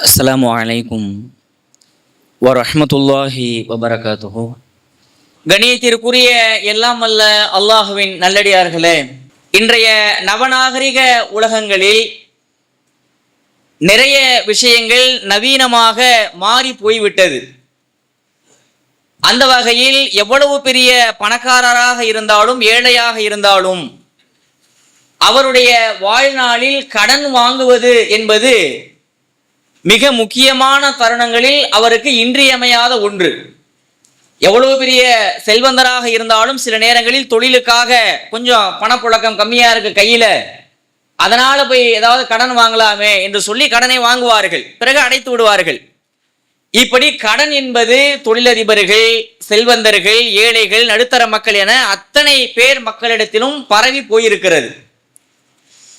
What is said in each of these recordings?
அஸ்லாம் வலைக்கும் வரமத்துல்லாஹி வபரகாத்துஹோ. கணியத்திற்குரிய எல்லாம் அல்ல அல்லாஹுவின் நல்லடியார்களே இன்றைய நவநாகரிக உலகங்களில் நிறைய விஷயங்கள் நவீனமாக மாறி போய்விட்டது. அந்த வகையில் எவ்வளவு பெரிய பணக்காரராக இருந்தாலும் ஏழையாக இருந்தாலும் அவருடைய வாழ்நாளில் கடன் வாங்குவது என்பது மிக முக்கியமான தருணங்களில் அவருக்கு இன்றியமையாத ஒன்று. எவ்வளவு பெரிய செல்வந்தராக இருந்தாலும் சில நேரங்களில் தொழிலுக்காக கொஞ்சம் பணப்புழக்கம் கம்மியா இருக்கு கையில. அதனால போய் ஏதாவது கடன் வாங்கலாமே என்று சொல்லி கடனை வாங்குவார்கள். பிறகு அடைத்து விடுவார்கள். இப்படி கடன் என்பது தொழிலதிபர்கள் செல்வந்தர்கள் ஏழைகள் நடுத்தர மக்கள் என அத்தனை பேர் மக்களிடத்திலும் பரவி போயிருக்கிறது.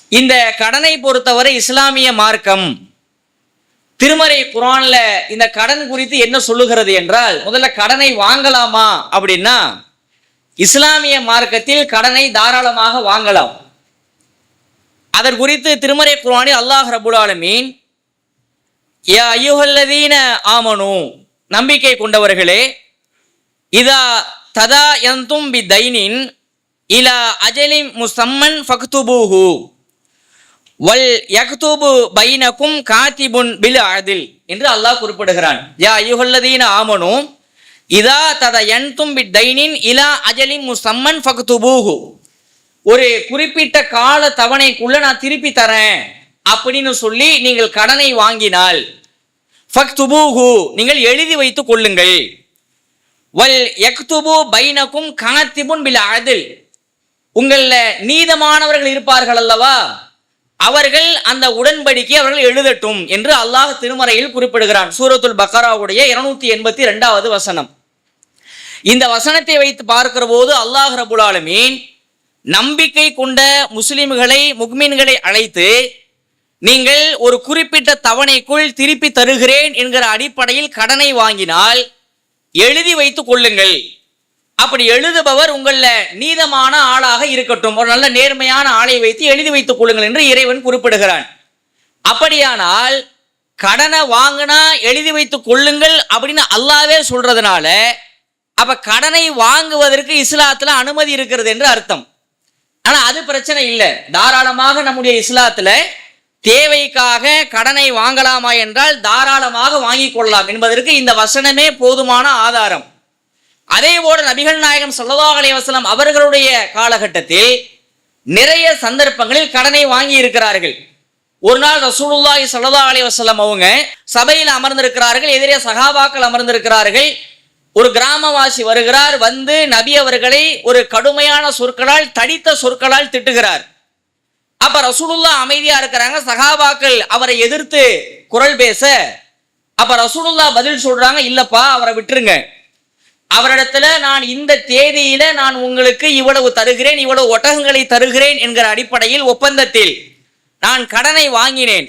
இந்த கடனை பொறுத்தவரை இஸ்லாமிய மார்க்கம் திருமறை குரான்ல இந்த கடன் குறித்து என்ன சொல்லுகிறது என்றால் முதல்ல கடனை வாங்கலாமா அப்படின்னா இஸ்லாமிய மார்க்கத்தில் கடனை தாராளமாக வாங்கலாம். அதன் குறித்து திருமறை குரானில் அல்லாஹ் ரபுல் ஆலமீன் யா ஆமனு நம்பிக்கை கொண்டவர்களே இதா ததா எந்தும் பி தைனின் இலா அஜலிம் முசம்மன் ஃபக்துபூஹு வல் யக்தூபு பைனக்கும் காத்திபுன் பில் அதில் என்று அல்லாஹ் குறிப்பிடுகிறான். யா ஐயுகல்லதீன ஆமனு இதா தத என் பி தைனின் இலா அஜலிம் முசம்மன் ஃபக்துபூஹு. ஒரு குறிப்பிட்ட கால தவணைக்குள்ள நான் திருப்பி தரேன் அப்படின்னு சொல்லி நீங்கள் கடனை வாங்கினால் ஃபக்துபூஹு நீங்கள் எழுதி வைத்துக் கொள்ளுங்கள். வல் யக்துபு பைனக்கும் காத்திபுன் பில் அதில் உங்களில் நீதமானவர்கள் இருப்பார்கள் அல்லவா? அவர்கள் அந்த உடன்படிக்கை அவர்கள் எழுதட்டும் என்று அல்லாஹ் திருமறையில் குறிப்பிடுகிறான். சூரத்துல் பக்கராவுடைய இருநூத்தி எண்பத்தி ரெண்டாவது வசனம். இந்த வசனத்தை வைத்து பார்க்கிற போது அல்லாஹ் ரபுலாலுமீன் நம்பிக்கை கொண்ட முஸ்லிம்களை முக்மீன்களை அழைத்து நீங்கள் ஒரு குறிப்பிட்ட தவணைக்குள் திருப்பி தருகிறேன் என்கிற அடிப்படையில் கடனை வாங்கினால் எழுதி வைத்துக் கொள்ளுங்கள். அப்படி எழுதுபவர் உங்களில் நீதமான ஆளாக இருக்கட்டும். ஒரு நல்ல நேர்மையான ஆளை வைத்து எழுதி வைத்துக் கொள்ளுங்கள் என்று இறைவன் குறிப்பிடுகிறான். அப்படியானால் கடனை வாங்கினா எழுதி வைத்துக் கொள்ளுங்கள் அப்படின்னு அல்லாவே சொல்றதுனால அப்ப கடனை வாங்குவதற்கு இஸ்லாத்துல அனுமதி இருக்கிறது என்று அர்த்தம். ஆனா அது பிரச்சனை இல்லை. தாராளமாக நம்முடைய இஸ்லாத்துல தேவைக்காக கடனை வாங்கலாமா என்றால் தாராளமாக வாங்கிக் கொள்ளலாம் என்பதற்கு இந்த வசனமே போதுமான ஆதாரம். அதே போல நபிகள் நாயகம் சொல்லதாக அலைவாசலம் அவர்களுடைய காலகட்டத்தில் நிறைய சந்தர்ப்பங்களில் கடனை வாங்கி இருக்கிறார்கள். ஒரு நாள் ரசூலுல்லாஹி ஸல்லல்லாஹு அலைவாசலம் அவங்க சபையில் அமர்ந்திருக்கிறார்கள் எதிரே சகாபாக்கள் அமர்ந்திருக்கிறார்கள். ஒரு கிராமவாசி வருகிறார் வந்து நபி அவர்களை ஒரு கடுமையான சொற்களால் தடித்த சொற்களால் திட்டுகிறார். அப்ப ரசூலுல்லா அமைதியா இருக்கிறாங்க சகாபாக்கள் அவரை எதிர்த்து குரல் பேச அப்ப ரசூலுல்லா பதில் சொல்றாங்க இல்லப்பா அவரை விட்டுருங்க. அவரிடத்துல நான் இந்த தேதியில நான் உங்களுக்கு இவ்வளவு தருகிறேன் இவ்வளவு ஒட்டகங்களை தருகிறேன் என்கிற அடிப்படையில் ஒப்பந்தத்தில் நான் கடனை வாங்கினேன்.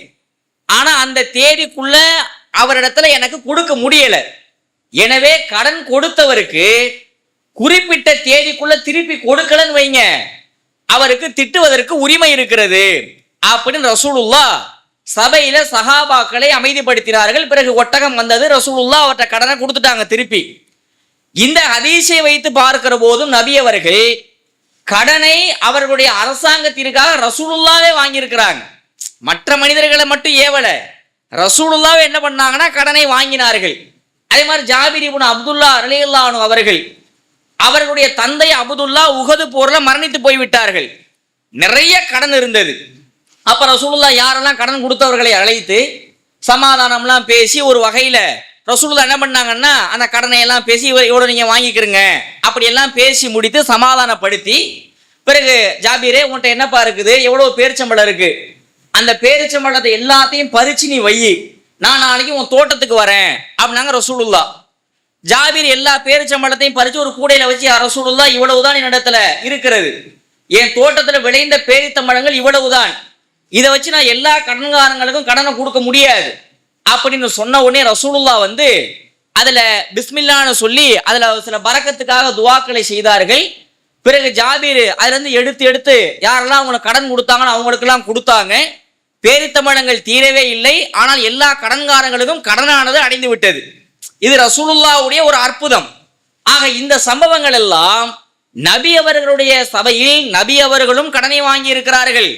ஆனா அந்த தேதிக்குள்ள அவரிடத்துல எனக்கு கொடுக்க முடியல. எனவே கடன் கொடுத்தவருக்கு குறிப்பிட்ட தேதிக்குள்ள திருப்பி கொடுக்கலன்னு வைங்க. அவருக்கு திட்டுவதற்கு உரிமை இருக்கிறது. அப்படின்னு ரசூலுல்லா சபையில சகாபாக்களை அமைதிப்படுத்தினார்கள். பிறகு ஒட்டகம் வந்தது. ரசூலுல்லா அவர்கிட்ட கடனை கொடுத்துட்டாங்க திருப்பி. இந்த ஹதீஸை வைத்து பார்க்கிற போதும் நபி அவர்கள் கடனை அவர்களுடைய அரசாங்கத்திற்காக ரசூலுல்லாவே வாங்கியிருக்கிறாங்க. மற்ற மனிதர்களை மட்டும் ஏவல. ரசூலுல்லாவே என்ன பண்ணாங்கன்னா கடனை வாங்கினார்கள். அதே மாதிரி ஜாபிரி புன் அப்துல்லா ரலியல்லாஹு அவர்கள் அவர்களுடைய தந்தை அப்துல்லா உகது போர்ல மரணித்து போய்விட்டார்கள். நிறைய கடன் இருந்தது. அப்ப ரசூலுல்லா யாரெல்லாம் கடன் கொடுத்தவர்களை அழைத்து சமாதானம்லாம் பேசி ஒரு வகையில ரசூலுல்லா என்ன பண்ணாங்கன்னா அந்த கடனை எல்லாம் பேசி இவ்வளோ இவ்வளவு நீங்க வாங்கிக்கிறங்க. அப்படி எல்லாம் பேசி முடித்து சமாதானப்படுத்தி பிறகு ஜாபீரே உன்கிட்ட என்னப்பா இருக்குது? எவ்வளவு பேரிச்சம்பழம் இருக்கு? அந்த பேரிச்சம்பழத்தை எல்லாத்தையும் பறிச்சு நீ வை. நான் நாளைக்கு உன் தோட்டத்துக்கு வரேன் அப்படின்னாங்க ரசூலுல்லா ஜாபீர் எல்லா பேரிச்சம்பழத்தையும் பறிச்சு ஒரு கூடையில வச்சு ரசூலுல்லா இவ்வளவுதான் என்னிடத்துல இருக்கிறது. என் தோட்டத்துல விளைந்த பேரித்தம்பழங்கள் இவ்வளவுதான். இதை வச்சு நான் எல்லா கடன்காரங்களுக்கும் கடனை கொடுக்க முடியாது. அப்படின்னு சொன்ன உடனே ரசூலுல்லா வந்து அதுல பிஸ்மில்லான்னு சொல்லி அதுல சில பறக்கத்துக்காக துவாக்களை செய்தார்கள். பிறகு ஜாபீர் அதுல இருந்து எடுத்து எடுத்து யாரெல்லாம் அவங்களுக்கு கடன் கொடுத்தாங்கன்னு அவங்களுக்கெல்லாம் கொடுத்தாங்க. பேரித்தமிழங்கள் தீரவே இல்லை. ஆனால் எல்லா கடன்காரங்களுக்கும் கடனானது அடைந்து விட்டது. இது ரசூலுல்லாவுடைய ஒரு அற்புதம். ஆக இந்த சம்பவங்கள் எல்லாம் நபி அவர்களுடைய சபையில் நபி அவர்களும் கடனை வாங்கி இருக்கிறார்கள்.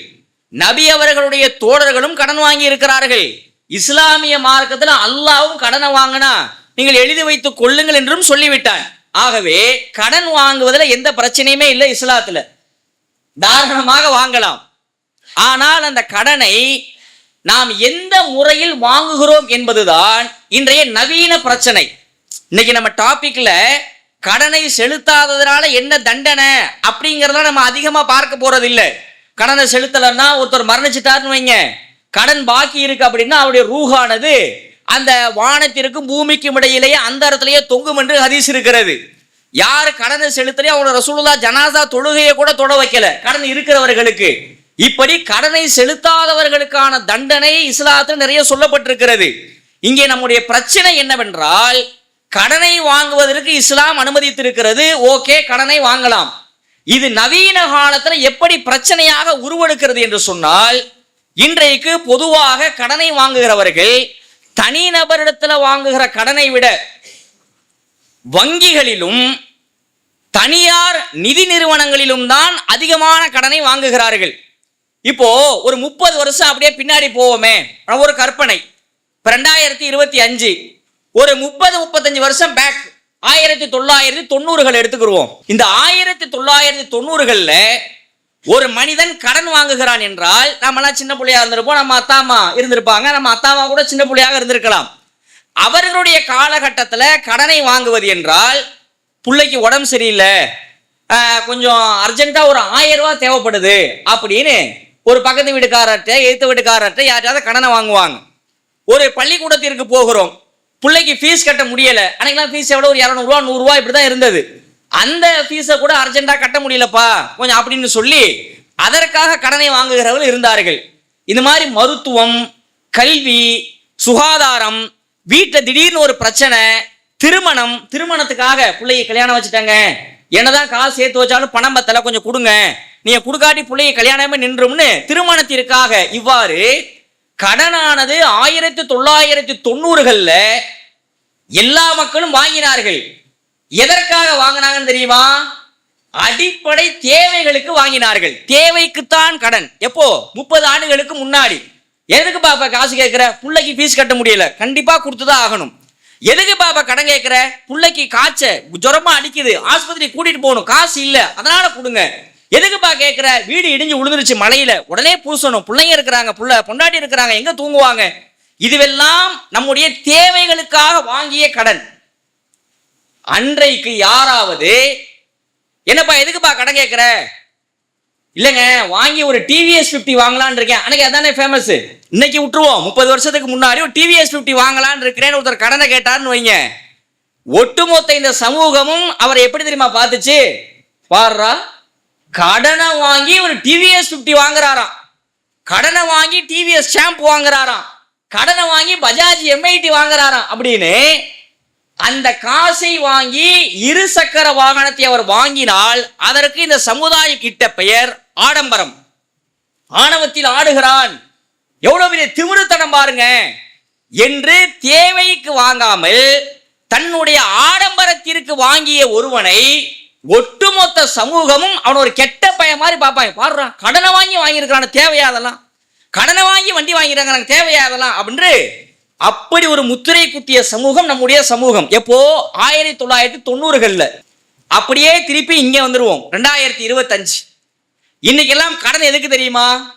நபி அவர்களுடைய தோழர்களும் கடன் வாங்கி இருக்கிறார்கள். இஸ்லாமிய மார்க்கத்தில் அல்லாவும் கடனை வாங்கினா நீங்கள் எழுதி வைத்துக் கொள்ளுங்கள் என்றும் சொல்லிவிட்டான் ஆகவே கடன் வாங்குவதில் எந்த பிரச்சனையுமே இல்லை இஸ்லாத்தில். தாராளமாக வாங்கலாம். ஆனால் அந்த கடனை நாம் எந்த முறையில் வாங்குகிறோம் என்பதுதான் இன்றைய நவீன பிரச்சனை. இன்னைக்கு நம்ம டாபிக்ல கடனை செலுத்தாததுனால என்ன தண்டனை அப்படிங்கறத நம்ம அதிகமா பார்க்க போறது இல்லை கடனை செலுத்தலைன்னா ஒருத்தர் மரணிச்சிட்டாருன்னு வைங்க. கடன் பாக்கி இருக்கு அப்படின்னா அவருடைய ரூஹானது அந்த வானத்திற்கும் பூமிக்கும் இடையிலேயே அந்த இடத்துலயே தொங்கும் என்று ஹதீஸ் இருக்கிறது. யாரு கடனை செலுத்தலையோ அவங்க ரசூலுல்லா ஜனாசா தொழுகையை கூட தொட வைக்கல. கடன் இருக்கிறவர்களுக்கு. இப்படி கடனை செலுத்தாதவர்களுக்கான தண்டனை இஸ்லாத்தில் நிறைய சொல்லப்பட்டிருக்கிறது. இங்கே நம்முடைய பிரச்சனை என்னவென்றால் கடனை வாங்குவதற்கு இஸ்லாம் அனுமதித்திருக்கிறது. ஓகே கடனை வாங்கலாம். இது நவீன காலத்துல எப்படி பிரச்சனையாக உருவெடுக்கிறது என்று சொன்னால் இன்றைக்கு பொதுவாக கடனை வாங்குகிறவர்கள் தனிநபரிடத்தில் வாங்குகிற கடனை விட வங்கிகளிலும் தனியார் நிதி நிறுவனங்களிலும் தான் அதிகமான கடனை வாங்குகிறார்கள். இப்போ ஒரு முப்பது வருஷம் அப்படியே பின்னாடி போவோமே. ஒரு கற்பனை. இப்போ ரெண்டாயிரத்தி இருபத்தி அஞ்சு ஒரு முப்பது முப்பத்தஞ்சு வருஷம் பேக் ஆயிரத்தி தொள்ளாயிரத்தி தொண்ணூறுகள் எடுத்துக்கிடுவோம். இந்த ஆயிரத்தி தொள்ளாயிரத்தி தொண்ணூறுகளில் ஒரு மனிதன் கடன் வாங்குகிறான் என்றால் நம்மலாம் சின்ன பிள்ளையா இருந்திருப்போம் நம்ம அத்தாமா இருந்திருப்பாங்க நம்ம அத்தாமா கூட சின்ன பிள்ளையாக இருந்திருக்கலாம். அவர்களுடைய காலகட்டத்தில் கடனை வாங்குவது என்றால் பிள்ளைக்கு உடம்பு சரியில்லை கொஞ்சம் அர்ஜென்ட்டாக ஒரு ஆயிரம் ரூபா தேவைப்படுது அப்படின்னு ஒரு பக்கத்து வீட்டுக்காரர்கிட்ட எழுத்த வீட்டுக்காரர்கிட்ட யார்ட்டையாவது கடனை வாங்குவாங்க. ஒரு பள்ளிக்கூடத்திற்கு போகிறோம் பிள்ளைக்கு ஃபீஸ் கட்ட முடியல அன்னைக்கெல்லாம் ஃபீஸ் எவ்வளோ ஒரு இரநூறுவா நூறுரூவா இப்படி தான் இருந்தது. அந்த ஃபீஸை கூட அர்ஜென்ட்டாக கட்ட முடியலப்பா. கொஞ்சம் அப்படின்னு சொல்லி அதற்காக கடனை வாங்குகிறவர்கள் இருந்தார்கள். இந்த மாதிரி மருத்துவம் கல்வி சுகாதாரம் வீட்டில் திடீர்னு ஒரு பிரச்சனை திருமணம் திருமணத்துக்காக பிள்ளையை கல்யாணம் வச்சுட்டாங்க. என்னதான் காசு சேர்த்து வச்சாலும் பணம் பத்தல கொஞ்சம் கொடுங்க. நீங்க கொடுக்காட்டி பிள்ளையை கல்யாணமே நின்றும்னு திருமணத்திற்காக இவ்வாறு கடனானது ஆயிரத்தி தொள்ளாயிரத்தி தொண்ணூறுகள்ல எல்லா மக்களும் வாங்கினார்கள். எதற்காக வாங்கினாங்கன்னு தெரியுமா? அடிப்படை தேவைகளுக்கு வாங்கினார்கள். தேவைக்குத்தான் கடன். எப்போ? முப்பது ஆண்டுகளுக்கு முன்னாடி. எதுக்கு பாப்பா காசு கேட்கிற? புள்ளைக்கு ஃபீஸ் கட்ட முடியல. கண்டிப்பா கொடுத்துதான் ஆகணும். எதுக்கு பாப்பா கடன் கேட்கிற? புள்ளைக்கு காய்ச்ச ஜுரமா அடிக்குது ஆஸ்பத்திரி கூட்டிட்டு போகணும். காசு இல்ல. அதனால கொடுங்க. எதுக்குப்பா கேட்கிற? வீடு இடிஞ்சு விழுந்துருச்சு மலையில உடனே பூசணும். பிள்ளைங்க இருக்கிறாங்க புள்ள பொண்டாட்டி இருக்கிறாங்க எங்க தூங்குவாங்க? இதுவெல்லாம் நம்முடைய தேவைகளுக்காக வாங்கிய கடன். அன்றைக்கு யாராவது என்னப்பா எதுக்குப்பா கடன் கேட்குற? இல்லைங்க வாங்கி ஒரு டிவிஎஸ் ஃபிஃப்டி வாங்கலான் இருக்கேன். அன்னைக்கு அதானே ஃபேமஸ் இன்னைக்கு விட்டுருவோம். முப்பது வருஷத்துக்கு முன்னாடி ஒரு டிவிஎஸ் ஃபிஃப்டி வாங்கலான் இருக்கிறேன்னு ஒருத்தர் கடனை கேட்டார்னு வைங்க. ஒட்டுமொத்த இந்த சமூகமும் அவரை எப்படி தெரியுமா பார்த்துச்சு? பாடுறா கடனை வாங்கி ஒரு டிவிஎஸ் ஃபிஃப்டி வாங்குறாராம். கடனை வாங்கி டிவிஎஸ் ஷாம்பு வாங்குறாராம். கடனை வாங்கி பஜாஜ் எம்ஐடி வாங்குறாராம் அப்படின்னு அந்த காசை வாங்கி இரு சக்கர வாகனத்தை அவர் வாங்கினால் அதற்கு இந்த சமுதாய கிட்ட பெயர் ஆடம்பரம். ஆணவத்தில் ஆடுகிறான். எவ்வளவு பெரிய திமிருத்தனம் பாருங்க. என்று தேவைக்கு வாங்காமல் தன்னுடைய ஆடம்பரத்திற்கு வாங்கிய ஒருவனை ஒட்டுமொத்த சமூகமும் அவன் ஒரு கெட்ட பையன் மாதிரி பார்ப்பாங்க. பாடுறான் கடனை வாங்கி வாங்கியிருக்கிறான் தேவையா அதெல்லாம்? கடனை வாங்கி வண்டி வாங்கிறாங்க தேவையா அதெல்லாம்? அப்படின்னு அப்படி ஒரு முத்திரை குத்திய சமூகம் நம்முடைய சமூகம். எப்போ? ஆயிரத்தி தொள்ளாயிரத்தி தொண்ணூறுகள்ல. அப்படியே திருப்பி இங்க வந்துருவோம். ரெண்டாயிரத்தி இருபத்தஞ்சு. இன்னைக்கெல்லாம் கடன் எதுக்கு தெரியுமா?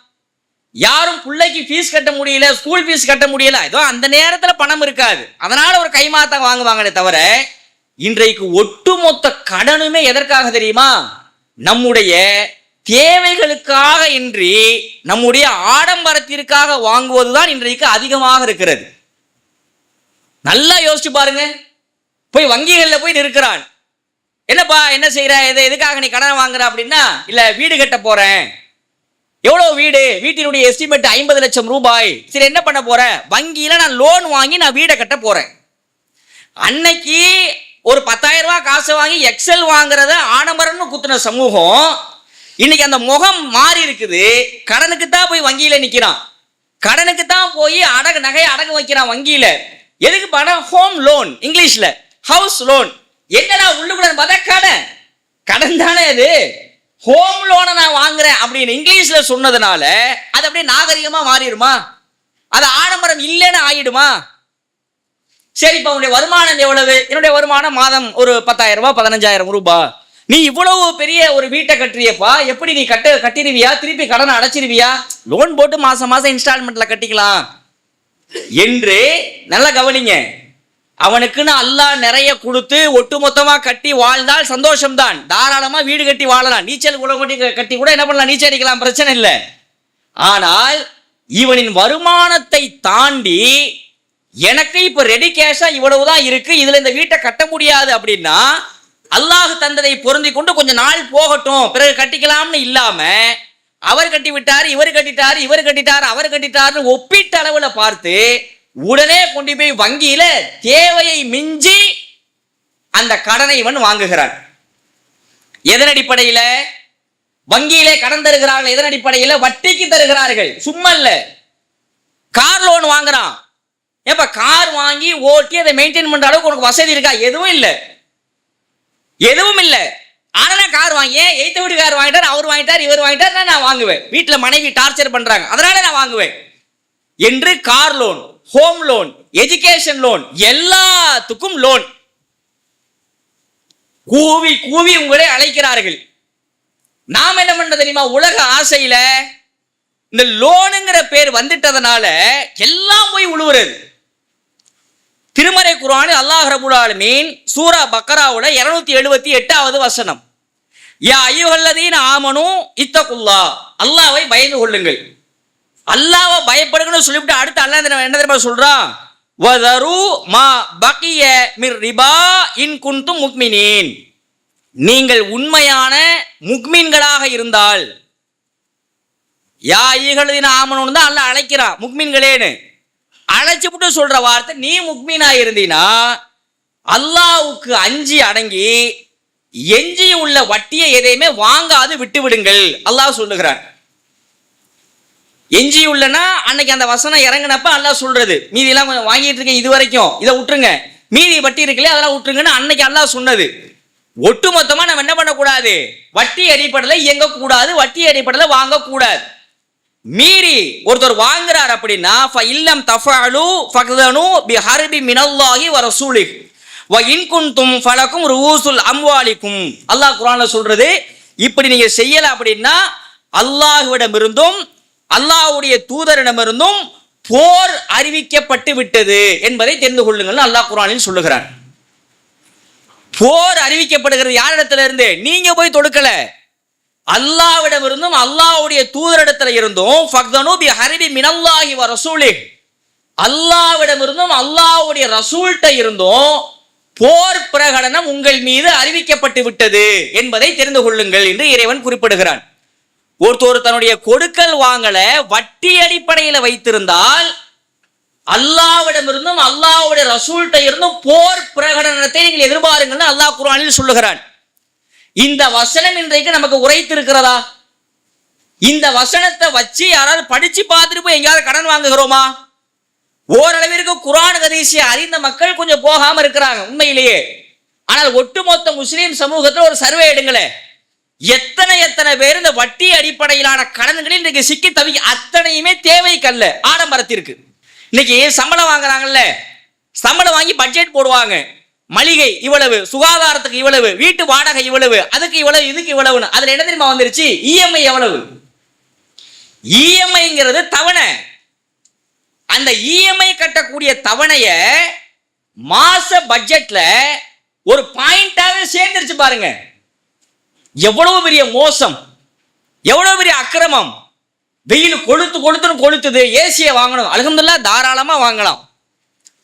யாரும் பிள்ளைக்கு ஃபீஸ் கட்ட முடியல ஸ்கூல் ஃபீஸ் கட்ட முடியல. ஏதோ அந்த நேரத்தில் பணம் இருக்காது. அதனால ஒரு கைமாத்தம் வாங்குவாங்களே தவிர இன்றைக்கு ஒட்டுமொத்த கடனுமே எதற்காக தெரியுமா? நம்முடைய தேவைகளுக்காக இன்றி நம்முடைய ஆடம்பரத்திற்காக வாங்குவதுதான் இன்றைக்கு அதிகமாக இருக்கிறது. நல்லா யோசிச்சு பாருங்க. போய் வங்கிகளில் போய் நிற்கிறான். என்னப்பா என்ன செய்கிற எது எதுக்காக நீ கடன் வாங்குற அப்படின்னா இல்லை வீடு கட்ட போகிறேன் எவ்வளோ வீடு? வீட்டினுடைய எஸ்டிமேட் ஐம்பது லட்சம் ரூபாய். சரி என்ன பண்ண போகிறேன் வங்கியில் நான் லோன் வாங்கி நான் வீடை கட்ட போகிறேன் அன்னைக்கு ஒரு பத்தாயிரம் ரூபா காசு வாங்கி எக்ஸல் வாங்குறத ஆடம்பரம்னு குத்துன சமூகம் இன்னைக்கு அந்த முகம் மாறி இருக்குது. கடனுக்கு தான் போய் வங்கியில் நிற்கிறான் கடனுக்கு தான் போய் அடகு நகையை அடகு வைக்கிறான் வங்கியில். எதுக்கு பணம் ஹோம் லோன் இங்கிலீஷ்ல. ஹவுஸ் லோன் என்னடா உள்ளுக்குள்ள பார்த்தா கடன் கடன் தானே அது? ஹோம் லோனை நான் வாங்குறேன் அப்படின்னு இங்கிலீஷ்ல சொன்னதுனால அது அப்படியே நாகரிகமா மாறிடுமா? அது ஆடம்பரம் இல்லைன்னு ஆயிடுமா? சரி இப்போ உன்னுடைய வருமானம் எவ்வளவு? என்னுடைய வருமானம் மாதம் ஒரு பத்தாயிரம் ரூபாய் பதினஞ்சாயிரம் ரூபாய் நீ இவ்வளவு பெரிய ஒரு வீட்டை கட்டுறியப்பா. எப்படி நீ கட்ட கட்டிடுவியா? திருப்பி கடனை அடைச்சிருவியா லோன் போட்டு மாசம் மாசம் இன்ஸ்டால்மெண்ட்ல கட்டிக்கலாம். என்று நல்லா கவனிங்க. அவனுக்குன்னு அல்லாஹ் நிறைய கொடுத்து ஒட்டுமொத்தமா கட்டி வாழ்ந்தால் சந்தோஷம்தான். தாராளமா வீடு கட்டி வாழலாம். நீச்சல் குளம் கட்டி கட்டி கூட என்ன பண்ணலாம்? நீச்சல் அடிக்கலாம். பிரச்சனை இல்லை. ஆனால் இவனின் வருமானத்தை தாண்டி எனக்கு இப்ப ரெடி கேஷா இவ்வளவுதான் இருக்கு. இதுல இந்த வீட்டை கட்ட முடியாது அப்படின்னா அல்லாஹ் தந்ததை பொருந்தி கொண்டு கொஞ்சம் நாள் போகட்டும். பிறகு கட்டிக்கலாம்னு இல்லாம அவர் கட்டி விட்டார் இவர் கட்டிட்டார் இவர் கட்டிட்டார் அவர் கட்டிட்டார்னு ஒப்பீட்டு அளவுல பார்த்து உடனே கொண்டு போய் வங்கியில தேவையை மிஞ்சி அந்த கடனை இவன் வாங்குகிறான். எதன் அடிப்படையில? வங்கியிலே கடன் தருகிறார்கள் எதன் அடிப்படையில? வட்டிக்கு தருகிறார்கள். சும்மா இல்ல. கார் லோன் வாங்குறான். ஏப்பா கார் வாங்கி ஓட்டி அதை மெயின்டைன் பண்ற அளவுக்கு உனக்கு வசதி இருக்கா? எதுவும் இல்லை. எதுவும் இல்லை. ஆனால் நான் கார் வாங்கி எய்த்த வீட்டு கார் வாங்கிட்டார் அவர் வாங்கிட்டார் இவர் வாங்கிட்டார் நான் வாங்குவேன். வீட்டில் மனைவி டார்ச்சர் பண்ணுறாங்க அதனால நான் வாங்குவேன். என்று car loan home loan education loan loan loan. கூவி கூவி உங்களை அழைக்கிறார்கள். நாம் என்ன பண்ண தெரியுமா? உலக ஆசையில இந்த லோனுங்கிற பேர் வந்துட்டதுனால எல்லாம் போய் உழுவுறது. திருமறை குரான் அல்லாஹ் ரபுல் ஆலமீன் சூரா பக்கராவுல இருநூத்தி எழுபத்தி எட்டாவது வசனம். யா ஐயுகல்லதீன் ஆமனு இத்தகுல்லா. அல்லாவை பயந்து கொள்ளுங்கள். அல்லாவை பயப்படுங்கன்னு சொல்லிவிட்டு அடுத்து அல்லா என்ன தெரியுமா சொல்றான் வதரு மா பக்கிய மிர் ரிபா இன் குன்தும் முக்மினீன். நீங்கள் உண்மையான முக்மீன்களாக இருந்தால் யா ஈகளதின ஆமனு தான் அல்ல அழைக்கிறான் முக்மீன்களேன்னு. அழைச்சு விட்டு சொல்ற வார்த்தை நீ முக்மீனா இருந்தீனா அல்லாவுக்கு அஞ்சி அடங்கி எஞ்சி உள்ள வட்டியை எதையுமே வாங்காது விட்டு விடுங்கள் அல்லாஹ் சொல்லுகிறார். எஞ்சி உள்ளனா அன்னைக்கு அந்த வசனம் இறங்கினப்ப அல்லாஹ் சொல்றது. மீதி எல்லாம் கொஞ்சம் வாங்கிட்டு இருக்கேன் இது வரைக்கும். இதை விட்டுருங்க. மீதி வட்டி இருக்குல்ல அதெல்லாம் விட்டுருங்கன்னு அன்னைக்கு அல்லாஹ் சொன்னது. ஒட்டு மொத்தமா நம்ம என்ன பண்ணக்கூடாது? வட்டி அடிப்படையில் இயங்கக்கூடாது வட்டி அடிப்படையில் வாங்கக்கூடாது. மீறி ஒருத்தர் வாங்குறார் அப்படின்னா இல்லம் தஃபாலு ஃபக்தனு பி ஹர்பி மினல்லாஹி வர சூழி வ இன் ஃபலக்கும் ரூசுல் அம்வாலிக்கும் அல்லாஹ் குர்ஆன்ல சொல்றது இப்படி நீங்க செய்யல அப்படின்னா அல்லாஹ்விடமிருந்தும் அல்லாஹ்வுடைய தூதரிடமிருந்தும் போர் அறிவிக்கப்பட்டு விட்டது. என்பதை தெரிந்து கொள்ளுங்கள் அல்லாஹ் குரானில் சொல்லுகிறான். போர் அறிவிக்கப்படுகிறது யாரிடத்துல இருந்து நீங்க போய் தொடுக்கல. அல்லாவிடம் இருந்தும் அல்லாஹ்வுடைய தூதரிடத்துல இருந்தும் ஃபக்தனு பி ஹரிபி மினல்லாஹி வ ரசூலி அல்லாவிடம் இருந்தும் அல்லாஹ்வுடைய ரசூல்கிட்ட இருந்தும் போர் பிரகடனம் உங்கள் மீது அறிவிக்கப்பட்டு விட்டது என்பதை தெரிந்து கொள்ளுங்கள் என்று இறைவன் குறிப்பிடுகிறான். ஒருத்தர் தன்னுடைய கொடுக்கல் வாங்கல வட்டி அடிப்படையில் வைத்திருந்தால் அல்லாவிடமிருந்தும் அல்லாவுடைய ரசூல்கிட்ட இருந்தும் போர் பிரகடனத்தை நீங்கள் எதிர்பாருங்கள்னு அல்லாஹ் குரானில் சொல்லுகிறான். இந்த வசனம் இன்றைக்கு நமக்கு உரைத்திருக்கிறதா? இந்த வசனத்தை வச்சு யாராவது படிச்சு பார்த்துட்டு போய் எங்கேயாவது கடன் வாங்குகிறோமா? ஓரளவிற்கு குரான் கதீசியை அறிந்த மக்கள் கொஞ்சம் போகாம இருக்கிறாங்க உண்மையிலேயே. ஆனால் ஒட்டுமொத்த முஸ்லீம் சமூகத்தில் ஒரு சர்வே எடுங்களே. எத்தனை எத்தனை பேர் இந்த வட்டி அடிப்படையிலான கடன்களில் இன்னைக்கு சிக்கி தவி அத்தனையுமே தேவைக்கல்ல ஆடம்பரத்திற்கு. இன்னைக்கு சம்பளம் வாங்குறாங்கல்ல சம்பளம் வாங்கி பட்ஜெட் போடுவாங்க. மளிகை இவ்வளவு சுகாதாரத்துக்கு இவ்வளவு வீட்டு வாடகை இவ்வளவு அதுக்கு இவ்வளவு இதுக்கு இவ்வளவுன்னு. அதுல என்ன தெரியுமா வந்துருச்சு? இஎம்ஐ எவ்வளவு? இஎம்ஐங்கிறது தவணை. அந்த இஎம்ஐ கட்டக்கூடிய தவணைய மாச பட்ஜெட்ல ஒரு பாயிண்டாவே சேர்ந்துருச்சு பாருங்க. எவ்வளவு பெரிய மோசம். எவ்வளவு பெரிய அக்கிரமம். வெயில் கொளுத்து கொளுத்துன்னு கொளுத்துது. ஏசியை வாங்கணும். அலகம்துல்லா தாராளமா வாங்கலாம்.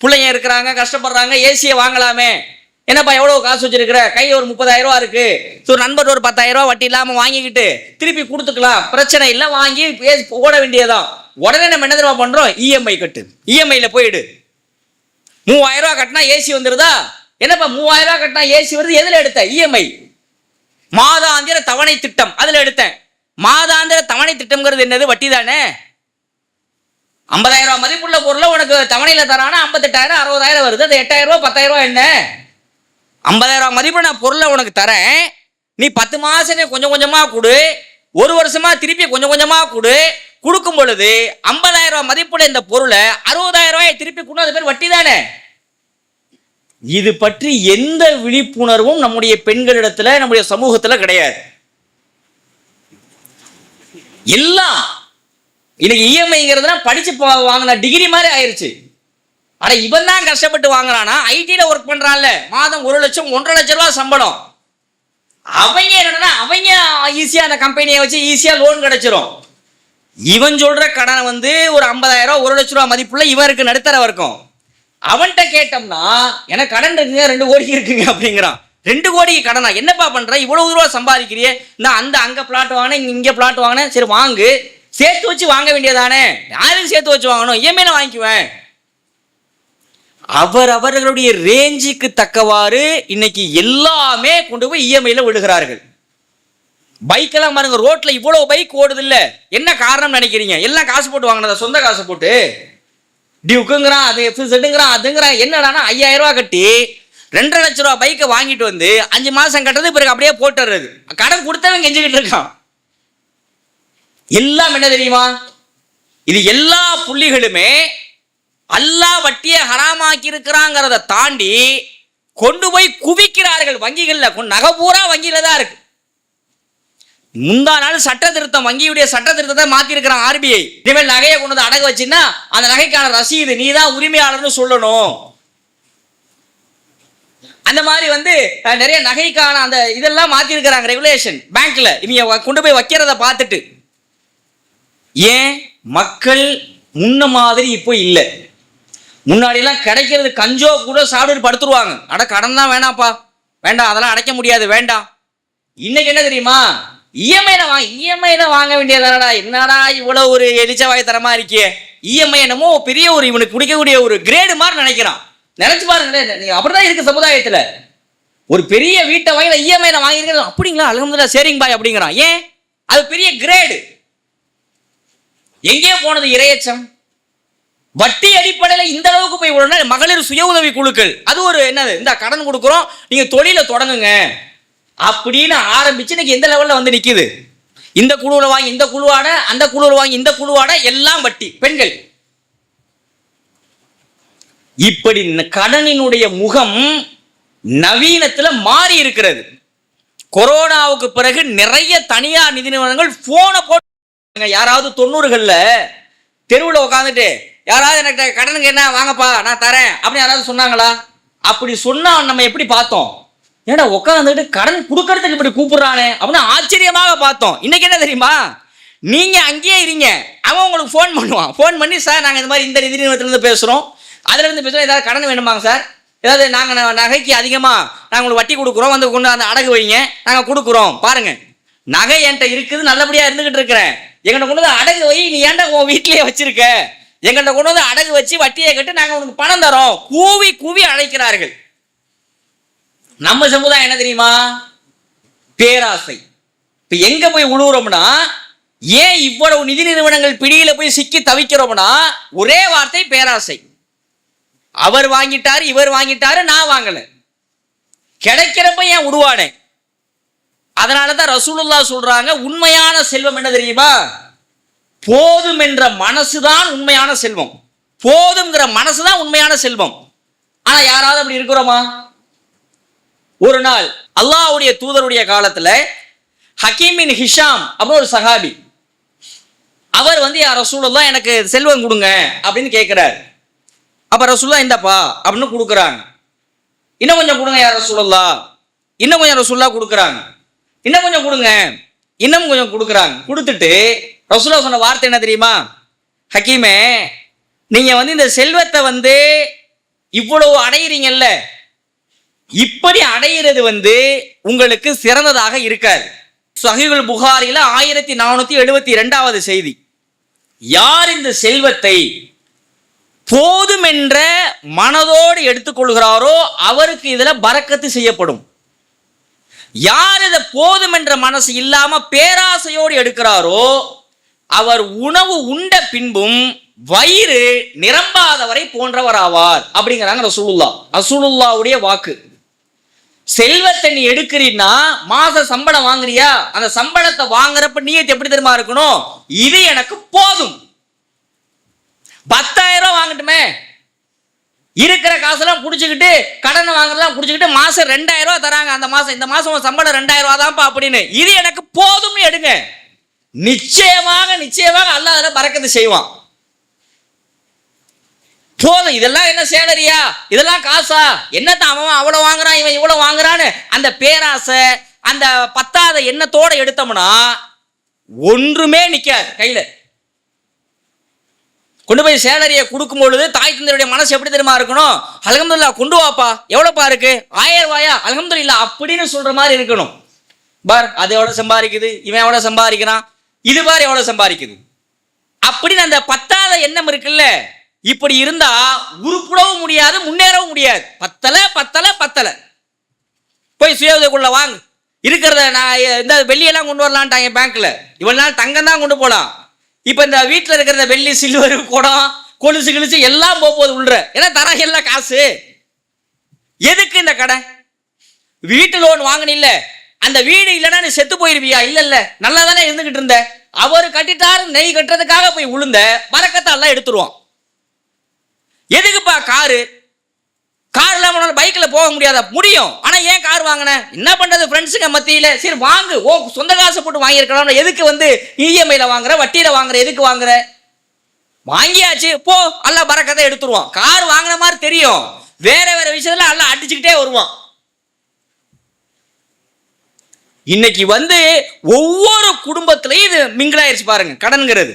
பிள்ளைங்க இருக்கிறாங்க கஷ்டப்படுறாங்க ஏசியை வாங்கலாமே. என்னப்பா எவ்வளோ காசு வச்சிருக்கிற? கை ஒரு முப்பதாயிரம் ரூபா இருக்கு. ஒரு நண்பர் ஒரு பத்தாயிரம் ரூபா வட்டி இல்லாமல் வாங்கிக்கிட்டு திருப்பி கொடுத்துக்கலாம். பிரச்சனை இல்லை வாங்கி பேசி ஓட வேண்டியதான் உடனே நம்ம என்ன தெரியுமா பண்றோம்? இஎம்ஐ கட்டு. இஎம்ஐல போயிடு. மூவாயிரம் ரூபா கட்டினா ஏசி வந்துருதா? என்னப்பா மூவாயிரம் ரூபா கட்டினா ஏசி வருது? எதுல எடுத்த இஎம்ஐ மாதாந்திர தவணை திட்டம். அதுல எடுத்தேன். மாதாந்திர தவணை திட்டம்ங்கிறது என்னது? வட்டி தானே? ஐம்பதாயிரம் ரூபாய் மதிப்புள்ள பொருளை உனக்கு தவணையில தரானா? ஐம்பத்தெட்டாயிரம் அறுபதாயிரம் வருது. அது எட்டாயிரம் ரூபாய் பத்தாயிரம் ரூபாய் என்ன? ஐம்பதாயிரம் ரூபாய் மதிப்பு நான் பொருளை உனக்கு தரேன். நீ பத்து மாசம் கொஞ்சம் கொஞ்சமா கொடு. ஒரு வருஷமா திருப்பி கொஞ்சம் கொஞ்சமா கொடு. கொடுக்கும் பொழுது ஐம்பதாயிரம் ரூபாய் மதிப்புள்ள இந்த பொருளை அறுபதாயிரம் ரூபாயை திருப்பி கொண்டு அது பேர் வட்டி தானே? இது பற்றி எந்த விழிப்புணர்வும் நம்முடைய பெண்களிடத்துல நம்முடைய சமூகத்துல கிடையாது. எல்லாம் இன்னைக்கு இஎம்ஐங்கிறதுனா படிச்சு பா- வாங்கின டிகிரி மாதிரி ஆயிருச்சு. ஆனா இவன் தான் கஷ்டப்பட்டு வாங்குறானா? ஐடியில ஒர்க் பண்றான்ல. மாதம் ஒரு லட்சம் ஒன்றரை லட்சம் ரூபாய் சம்பளம். அவங்க என்னன்னா அவங்க ஈஸியா அந்த கம்பெனியை வச்சு ஈஸியா லோன் கிடைச்சிரும். இவன் சொல்ற கடனை வந்து ஒரு ஐம்பதாயிரம் ஒரு லட்ச ரூபா மதிப்புள்ள இவன் இருக்கு நடுத்தர வர்க்கம். அவன்கிட்ட கேட்டோம்னா எனக்கு கடன் இருக்குங்க ரெண்டு கோடி இருக்குங்க அப்படிங்கிறான். ரெண்டு கோடிக்கு கடனா? என்னப்பா பண்ற? இவ்வளவு ரூபா சம்பாதிக்கிறியே. நான் அந்த அங்க பிளாட் வாங்கினேன் இங்க இங்கே பிளாட் வாங்கினேன் சரி வாங்கு. சேர்த்து வச்சு வாங்க வேண்டியதானே? யாரும் சேர்த்து வச்சு வாங்கணும்? இஎம்ஐல வாங்கிக்குவேன். அவர் அவர்களுடைய ரேஞ்சுக்கு தக்கவாறு இன்னைக்கு எல்லாமே கொண்டு போய் இஎம்ஐல விடுகிறார்கள் பைக்கெல்லாம் பாருங்க ரோட்ல இவ்வளவு பைக் ஓடுது இல்ல என்ன காரணம் நினைக்கிறீங்க? எல்லாம் காசு போட்டு வாங்கினதா? சொந்த காசு போட்டு? டியூக்குங்கிறான் அது எஃப்செட்டுங்கிறான் அதுங்கிறான். என்னடானா ஐயாயிரம் ரூபாய் கட்டி ரெண்டரை லட்ச ரூபா பைக்கை வாங்கிட்டு வந்து அஞ்சு மாசம் கட்டுறது பிறகு அப்படியே போட்டுறது கடன் கொடுத்தவன் கெஞ்சிக்கிட்டு இருக்கான். எல்லாம் என்ன தெரியுமா? இது எல்லா புள்ளிகளுமே அல்லா வட்டியை ஹராமாக்கி இருக்கிறாங்கிறத தாண்டி கொண்டு போய் குவிக்கிறார்கள் வங்கிகள்ல. கொண்டு- நகை பூரா வங்கியில தான் இருக்கு. முந்தா நாள் சட்ட திருத்தம் வங்கியுடைய சட்ட திருத்தத்தை மாத்திருக்கிறான் ஆர்பிஐ. இனிமேல் நகையை கொண்டு வந்து அடகு வச்சுன்னா அந்த நகைக்கான ரசீது நீ தான் உரிமையாளர்னு சொல்லணும். அந்த மாதிரி வந்து நிறைய நகைக்கான அந்த இதெல்லாம் மாத்திருக்கிறாங்க ரெகுலேஷன் பேங்க்ல இவங்க வ- கொண்டு போய் வைக்கிறத பார்த்துட்டு. ஏன்? மக்கள் முன்ன மாதிரி இப்போ இல்லை. முன்னாடிலாம் கிடைக்கிறது கஞ்சோ கூட சாப்பிட்டு படுத்துருவாங்க அட கடன் தான் வேணாம்ப்பா. வேண்டாம் அதெல்லாம் அடைக்க முடியாது வேண்டாம். இன்னைக்கு என்ன தெரியுமா? இஎம்ஐல வாங்க இஎம்ஐல வாங்க வேண்டியதானடா. என்னடா இவ்வளவு ஒரு எலிச்சவாய்த்தனமா இருக்கே? இஎம்ஐ என்னமோ பெரிய ஒரு இவனுக்கு பிடிக்கக்கூடிய ஒரு கிரேடு மாதிரி நினைக்கிறான். நினைச்சு பாருங்களேன் அப்படிதான் இருக்கு சமுதாயத்துல. ஒரு பெரிய வீட்டை வாங்கி இஎம்ஐல வாங்கியிருக்கிறது அப்படிங்களா? அலகம்துல்லா சரிங்க பாய் அப்படிங்கிறான். ஏன்? அது பெரிய கிரேடு எங்கே போனது இரையச்சம்? வட்டி அடிப்படையில் இந்த அளவுக்கு போய் விடணும் மகளிர் சுய உதவி குழுக்கள். அது ஒரு என்னது? இந்த கடன் கொடுக்குறோம். நீங்க தொழிலை தொடங்குங்க. அப்படின்னு ஆரம்பிச்சு இன்னைக்கு எந்த லெவல்ல வந்து நிக்குது? இந்த குழுவில் வாங்கி இந்த குழுவாட அந்த குழுவில் வாங்கி இந்த குழுவாட எல்லாம் வட்டி. பெண்கள். இப்படி கடனினுடைய முகம் நவீனத்தில் மாறி இருக்கிறது. கொரோனாவுக்கு பிறகு நிறைய தனியார் நிதி நிறுவனங்கள் போனை போட்டு யாராவது தொண்ணூறுகளில் தெருவில் உட்காந்துட்டு யாராவது எனக்கு கடனுக்கு என்ன வாங்கப்பா நான் தரேன். அப்படின்னு யாராவது சொன்னாங்களா? அப்படி சொன்னா நம்ம எப்படி பார்த்தோம்? ஏன்னா உட்காந்துட்டு கடன் கொடுக்கறதுக்கு இப்படி கூப்பிடுறானே அப்படின்னு ஆச்சரியமாக பார்த்தோம். இன்னைக்கு என்ன தெரியுமா? நீங்க அங்கேயே இருங்க. அவன் உங்களுக்கு ஃபோன் பண்ணுவான். ஃபோன் பண்ணி சார் நாங்கள் இந்த மாதிரி இந்த நிதி நிறுவனத்துலேருந்து பேசுகிறோம் அதுலேருந்து பேசுகிறோம் ஏதாவது கடன் வேணுமாங்க சார்? ஏதாவது நாங்கள் நகைக்கு அதிகமாக நாங்கள் உங்களுக்கு வட்டி கொடுக்குறோம். வந்து கொண்டு அந்த அடகு வைங்க. நாங்கள் கொடுக்குறோம். பாருங்க. நகை என்கிட்ட இருக்குது. நல்லபடியாக இருந்துக்கிட்டு இருக்கிறேன். எங்கிட்ட கொண்டு வந்து அடகு வை. நீ ஏன்டா உன் வீட்லயே வச்சிருக்க? எங்கிட்ட கொண்டு வந்து அடகு வச்சு வட்டியை கட்டு நாங்கள் உனக்கு பணம் தரோம். கூவி கூவி அழைக்கிறார்கள். நம்ம சமுதாயம் என்ன தெரியுமா? பேராசை. இப்ப எங்க போய் உழுவுறோம்னா ஏன் இவ்வளவு நிதி நிறுவனங்கள் பிடியில போய் சிக்கி தவிக்கிறோம்னா ஒரே வார்த்தை பேராசை. அவர் வாங்கிட்டாரு இவர் வாங்கிட்டாரு நான் வாங்கல. கிடைக்கிறப்ப ஏன் உருவானேன் அதனால தான் ரசூலுல்லா சொல்றாங்க உண்மையான செல்வம் என்ன தெரியுமா? போதும் என்ற மனசுதான் உண்மையான செல்வம். போதுங்கிற மனசுதான் உண்மையான செல்வம். ஆனா யாராவது அப்படி இருக்கிறோமா? ஒரு நாள் அல்லாவுடைய தூதருடைய காலத்துல ஹக்கீமின் ஹிஷாம் அப்படின்னு ஒரு சஹாபி அவர் வந்து யார் ரசூலுல்லா எனக்கு செல்வம் கொடுங்க அப்படின்னு கேட்கிறாரு அப்ப ரசூல்லா இந்தப்பா அப்படின்னு கொடுக்குறாங்க. இன்னும் கொஞ்சம் கொடுங்க யார் ரசூலல்லா இன்னும் கொஞ்சம் ரசூல்லா கொடுக்குறாங்க. இன்னும் கொஞ்சம் கொடுங்க. இன்னும் கொஞ்சம் கொடுக்குறாங்க. கொடுத்துட்டு ரசூலா சொன்ன வார்த்தை என்ன தெரியுமா? ஹக்கீமே நீங்க வந்து இந்த செல்வத்தை வந்து இவ்வளவு அடையிறீங்கல்ல இப்படி அடையிறது வந்து உங்களுக்கு சிறந்ததாக இருக்காது. சஹிகுல் புகாரில ஆயிரத்தி நானூத்தி எழுபத்தி ரெண்டாவது செய்தி. யார் இந்த செல்வத்தை போதும் என்ற மனதோடு எடுத்துக்கொள்கிறாரோ அவருக்கு இதுல பறக்கத்து செய்யப்படும். யார் இதை போதும் என்ற மனசு இல்லாம பேராசையோடு எடுக்கிறாரோ அவர் உணவு உண்ட பின்பும் வயிறு நிரம்பாதவரை போன்றவராவார். அப்படிங்கிறாங்க ரசூலுல்லா ரசூலுல்லாவுடைய வாக்கு. செல்வத்தை நீ எடுக்கிறீன்னா மாச சம்பளம் வாங்குறியா? அந்த சம்பளத்தை வாங்குறப்ப நீ எப்படி தெரியுமா இருக்கணும்? இது எனக்கு போதும். பத்தாயிரம் ரூபாய் வாங்கட்டுமே. இருக்கிற காசெல்லாம் குடிச்சுக்கிட்டு கடனை வாங்குறதெல்லாம் குடிச்சுக்கிட்டு மாசம் ரெண்டாயிரம் ரூபாய் தராங்க. அந்த மாசம் இந்த மாசம் உன் சம்பளம் ரெண்டாயிரம் ரூபா தான்ப்பா அப்படின்னு. இது எனக்கு போதும்னு எடுங்க. நிச்சயமாக நிச்சயமாக அல்லாத அதில் பறக்கத்து செய்வான். போதும் இதெல்லாம் என்ன சேலரியா? இதெல்லாம் காசா? என்னத்தான் அவன் அவ்வளவு வாங்குறான் இவன் இவ்வளவு வாங்குறான்னு அந்த பேராசை அந்த பத்தாத எண்ணத்தோட எடுத்தோம்னா ஒன்றுமே நிக்காது கையில. கொண்டு போய் சேலரியை கொடுக்கும் பொழுது தாய் தந்தையுடைய மனசு எப்படி தெரியுமா இருக்கணும்? அலகம்துல்லா கொண்டு வாப்பா. எவ்வளோப்பா இருக்கு? ஆயிரம் ரூபாயா? அலகம்துல்லா அப்படின்னு சொல்ற மாதிரி இருக்கணும். பார் அது எவ்வளோ சம்பாதிக்குது? இவன் எவ்வளோ சம்பாதிக்கிறான்? இது பார் எவ்வளோ சம்பாதிக்குது? அப்படின்னு அந்த பத்தாத எண்ணம் இருக்குல்ல? இப்படி இருந்தா உருப்பிடவும் முடியாது முன்னேறவும் முடியாது. பத்தல பத்தல பத்தல. போய் சுய உதவிக்குள்ள வாங்க. இருக்கிறத நான் இந்த வெள்ளியெல்லாம் கொண்டு வரலான்ட்டாங்க பேங்க்ல. இவ்வளவு நாள் தங்கம் தான் கொண்டு போகலாம் இப்போ இந்த வீட்டில் இருக்கிற வெள்ளி சில்வர் குடம் கொலுசு கிழிச்சு எல்லாம் போக போகுது உள்ள. ஏன்னா தர எல்லாம் காசு. எதுக்கு இந்த கடை? வீட்டு லோன் வாங்கினில்ல. அந்த வீடு இல்லைன்னா நீ செத்து போயிருவியா? இல்ல இல்ல. நல்லா தானே இருந்துகிட்டு இருந்த. அவர் கட்டிட்டாரு நெய் கட்டுறதுக்காக போய் உளுந்த பறக்கத்தை எல்லாம் எடுத்துருவான். எதுக்குப்பா காரு? கார் இல்லாம பைக்ல போக முடியாதா? முடியும். ஆனா ஏன் கார் வாங்கின? என்ன பண்றது ஃப்ரெண்ட்ஸுங்க மத்தியில? சரி வாங்கு. ஓ சொந்த காசு போட்டு வாங்கியிருக்கலாம். எதுக்கு வந்து இஎம்ஐல வாங்குற? வட்டியில வாங்குற? எதுக்கு வாங்குற? வாங்கியாச்சு. போ அல்ல பறக்கதை எடுத்துருவான். கார் வாங்கின மாதிரி தெரியும். வேற வேற விஷயத்துல அல்ல அடிச்சுக்கிட்டே வருவான். இன்னைக்கு வந்து ஒவ்வொரு குடும்பத்திலையும் இது மிங்கிளாயிருச்சு பாருங்க. கடன்கிறது.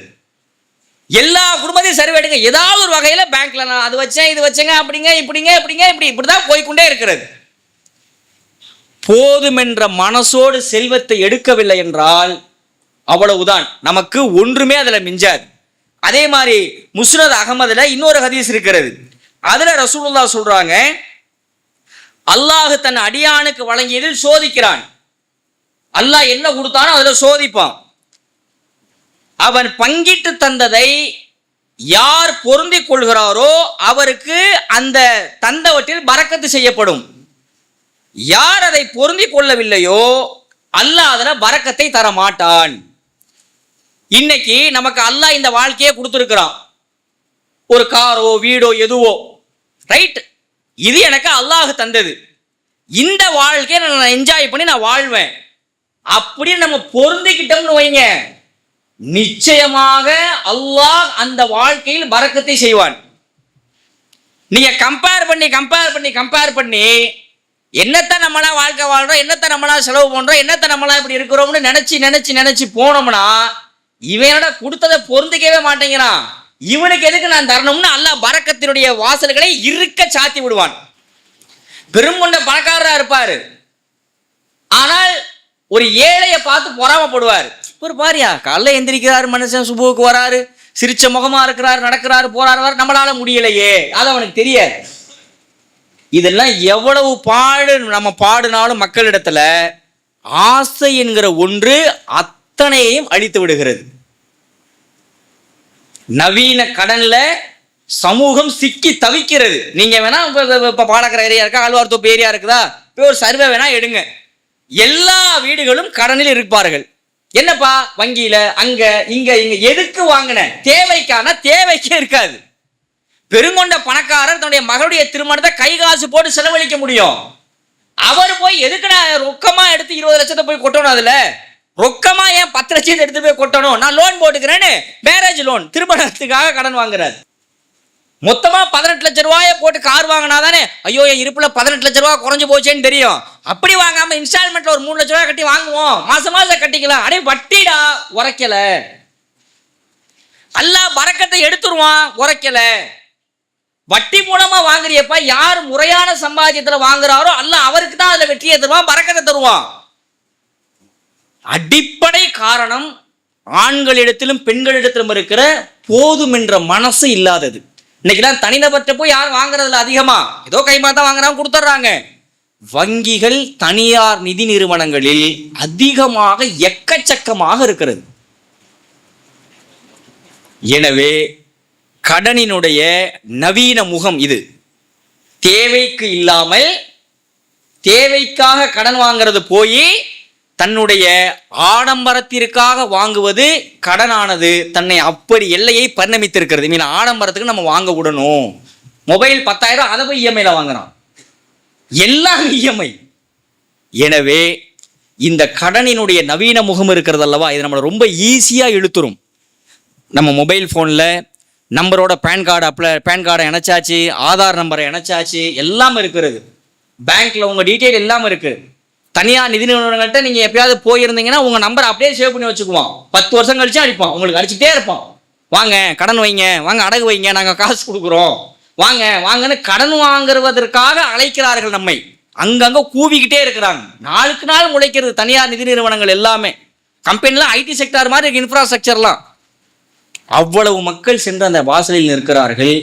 எல்லா குடும்பத்தையும் சரி எடுங்க ஏதாவது ஒரு வகையில் பேங்க்ல நான் அது வச்சேன் இது வச்சேங்க அப்படிங்க இப்படிங்க இப்படிங்க இப்படி இப்படிதான் போய்கொண்டே இருக்கிறது. போதுமென்ற மனசோடு செல்வத்தை எடுக்கவில்லை என்றால் அவ்வளவுதான். நமக்கு ஒன்றுமே அதுல மிஞ்சாது. அதே மாதிரி முஸ்னத் அகமதுல இன்னொரு ஹதீஸ் இருக்கிறது. அதுல ரசூலுல்லா சொல்றாங்க அல்லாஹ் தன் அடியானுக்கு வழங்கியதில் சோதிக்கிறான். அல்லாஹ் என்ன கொடுத்தானோ அதுல சோதிப்பான். அவன் பங்கிட்டு தந்ததை யார் பொருந்திக் கொள்கிறாரோ அவருக்கு அந்த தந்தவற்றில் பறக்கத்து செய்யப்படும். யார் அதை பொருந்திக் கொள்ளவில்லையோ அல்லாஹ் அதில் பறக்கத்தை தர மாட்டான் இன்னைக்கு நமக்கு அல்லாஹ் இந்த வாழ்க்கையை கொடுத்துருக்கிறான். ஒரு காரோ வீடோ எதுவோ. ரைட் இது எனக்கு அல்லாஹ் தந்தது. இந்த வாழ்க்கையை நான் என்ஜாய் பண்ணி நான் வாழ்வேன். அப்படின்னு நம்ம பொருந்திக்கிட்டோம்னு வைங்க. நிச்சயமாக அல்லாஹ் அந்த வாழ்க்கையில் பறக்கத்தை செய்வான். நீங்க கம்பேர் பண்ணி கம்பேர் பண்ணி கம்பேர் பண்ணி என்னத்த நம்மளா வாழ்க்கை வாழ்றோம் என்னத்தை நம்மளா செலவு பண்றோம் என்னத்த நம்மளா இப்படி இருக்கிறோம்னு நினைச்சு நினைச்சு நினைச்சு போனோம்னா இவனோட கொடுத்ததை பொருந்திக்கவே மாட்டேங்கிறான். இவனுக்கு எதுக்கு நான் தரணும்னு அல்லாஹ் பறக்கத்தினுடைய வாசல்களை இருக்க சாத்தி விடுவான். பெருங்கொண்ட பணக்காரரா இருப்பாரு. ஆனால் ஒரு ஏழையை பார்த்து பொறாமப்படுவார். ஒரு பாரியா? காலைல எந்திரிக்கிறாரு மனுஷன் சுபுவுக்கு வராரு சிரிச்ச முகமா இருக்கிறார் நடக்கிறாரு போறாரு வர நம்மளால முடியலையே. அது அவனுக்கு தெரியாது. இதெல்லாம் எவ்வளவு பாடு நம்ம பாடினாலும் மக்களிடத்துல ஆசை என்கிற ஒன்று அத்தனையையும் அழித்து விடுகிறது. நவீன கடன்ல சமூகம் சிக்கி தவிக்கிறது. நீங்க வேணா இப்ப- இப்ப- ஏரியா இருக்கா ஆழ்வார் தோப்பு ஏரியா இருக்குதா? போய் ஒரு சர்வே வேணா எடுங்க. எல்லா வீடுகளும் கடனில் இருப்பார்கள். என்னப்பா வங்கியில? அங்க இங்க இங்க எதுக்கு வாங்கின? தேவைக்கான? தேவைக்கே இருக்காது. பெருங்கொண்ட பணக்காரர் தன்னுடைய மகளுடைய திருமணத்தை கை காசு போட்டு செலவழிக்க முடியும். அவர் போய் எதுக்கு நான் ரொக்கமா எடுத்து இருபது லட்சத்தை போய் கொட்டணும் அதுல? ரொக்கமா ஏன் பத்து லட்சத்தை எடுத்து போய் கொட்டணும்? நான் லோன் போட்டுக்கிறேன்னு மேரேஜ் லோன் திருமணத்துக்காக கடன் வாங்குறாரு. மொத்தமா பதினெட்டு லட்ச ரூபாயை போட்டு கார் வாங்கினாதானே? ஐயோ என் இருப்புல பதினெட்டு லட்ச ரூபா குறைஞ்சு போச்சேன்னு தெரியும். அப்படி வாங்காம இன்ஸ்டால்மெண்ட்ல ஒரு மூணு லட்ச ரூபாய் கட்டி வாங்குவோம். மாசம் மாசம் கட்டிக்கலாம். அடே வட்டிடா உரைக்கல. அல்லா பறக்கத்தை எடுத்துருவான் உரைக்கல. வட்டி மூலமா வாங்குறியப்ப யார் முறையான சம்பாத்தியத்துல வாங்குறாரோ அல்ல அவருக்கு தான் அதுல வெற்றியை தருவான் பறக்கத்தை தருவான். அடிப்படை காரணம் ஆண்களிடத்திலும் பெண்களிடத்திலும் இருக்கிற போதும் என்ற மனசு இல்லாதது. இன்னைக்கெல்லாம் தனிநபர்கிட்ட போய் யாரும் வாங்குறதுல அதிகமா? ஏதோ கைமாத்தா வாங்குறாங்க கொடுத்துட்றாங்க. வங்கிகள் தனியார் நிதி நிறுவனங்களில் அதிகமாக எக்கச்சக்கமாக இருக்கிறது. எனவே கடனினுடைய நவீன முகம் இது. தேவைக்கு இல்லாமல் தேவைக்காக கடன் வாங்குறது போய் தன்னுடைய ஆடம்பரத்திற்காக வாங்குவது கடனானது. தன்னை அப்படி எல்லையை பரிணமித்திருக்கிறது. மீன் ஆடம்பரத்துக்கு நம்ம வாங்க விடணும். மொபைல் பத்தாயிரம் அதை போய் இஎம்ஐல வாங்குறான். எல்லாம் இஎம்ஐ எனவே இந்த கடனினுடைய நவீன முகம் இருக்கிறது அல்லவா? இது நம்மளை ரொம்ப ஈஸியாக இழுத்துரும். நம்ம மொபைல் ஃபோனில் நம்பரோட பேன் கார்டு அப்ளை பேன் கார்டை இணைச்சாச்சு ஆதார் நம்பரை இணைச்சாச்சு எல்லாம் இருக்கிறது. பேங்க்கில் உங்கள் டீட்டெயில் எல்லாம் இருக்குது தனியார் நிதி நிறுவனங்கள்ட்ட நீங்கள் எப்பயாவது போயிருந்தீங்கன்னா உங்கள் நம்பரை அப்படியே சேவ் பண்ணி வச்சுக்குவான் பத்து வருஷம் கழிச்சு அடிப்பான் உங்களுக்கு அடிச்சுட்டே இருப்பான் வாங்க கடன் வைங்க. வாங்க அடகு வைங்க. நாங்கள் காசு கொடுக்குறோம். வாங்க வாங்கன்னு கடன் வாங்குவதற்காக அழைக்கிறார்கள் நம்மை. அங்கங்கே கூவிக்கிட்டே இருக்கிறாங்க. நாளுக்கு நாள் உழைக்கிறது தனியார் நிதி நிறுவனங்கள் எல்லாமே. கம்பெனிலாம் ஐடி செக்டார் மாதிரி இருக்கு இன்ஃப்ராஸ்ட்ரக்சர்லாம் அவ்வளவு மக்கள் சென்று அந்த வாசலில் நிற்கிறார்கள்.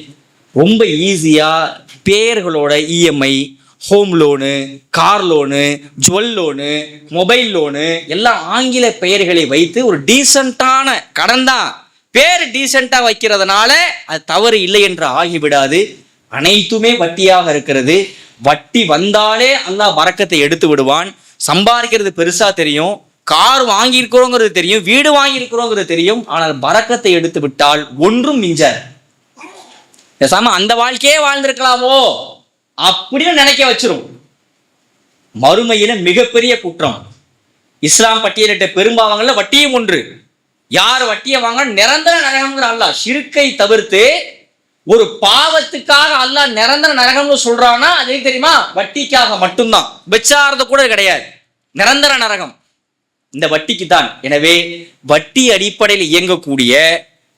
ரொம்ப ஈஸியாக பேர்களோட EMI home loan car loan jewel loan mobile loan எல்லாம் ஆங்கில பெயர்களை வைத்து ஒரு டீசெண்டான கடன் தான் பேர் டீசெண்டாக வைக்கிறதுனால அது தவறு இல்லை என்று ஆகிவிடாது. அனைத்துமே வட்டியாக இருக்கிறது. வட்டி வந்தாலே அல்லாஹ் வரக்கத்தை எடுத்து விடுவான். சம்பாதிக்கிறது பெருசாக தெரியும். கார் வாங்கியிருக்கிறோங்கிறது தெரியும். வீடு வாங்கியிருக்கிறோங்கிறது தெரியும். ஆனால் பறக்கத்தை எடுத்து விட்டால் ஒன்றும் மிஞ்சார் பேசாமல் அந்த வாழ்க்கையே வாழ்ந்திருக்கலாமோ? அப்படின்னு நினைக்க வச்சிரும். மறுமையில மிகப்பெரிய குற்றம். இஸ்லாம் பட்டியலிட்ட பெரும்பாவங்கள்ல வட்டியும் ஒன்று. யார் வட்டியை வாங்க நிரந்தர நரகம்ங்கிற அல்லா சிறுக்கை தவிர்த்து ஒரு பாவத்துக்காக அல்லா நிரந்தர நரகம்னு சொல்றான்னா அது தெரியுமா? வட்டிக்காக மட்டும்தான். வெச்சாரது கூட கிடையாது. நிரந்தர நரகம். இந்த வட்டிக்கு தான் எனவே வட்டி அடிப்படையில் இயங்கக்கூடிய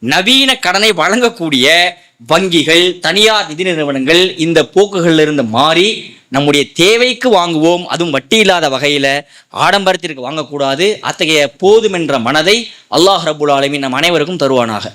நவீன கடனை வழங்கக்கூடிய வங்கிகள் தனியார் நிதி நிறுவனங்கள் இந்த போக்குகளில் இருந்து மாறி நம்முடைய தேவைக்கு வாங்குவோம். அதுவும் வட்டி இல்லாத வகையில் ஆடம்பரத்திற்கு வாங்கக்கூடாது. அத்தகைய போதுமென்ற மனதை அல்லாஹ் ரபுல் ஆலமீன் நம் அனைவருக்கும் தருவானாக.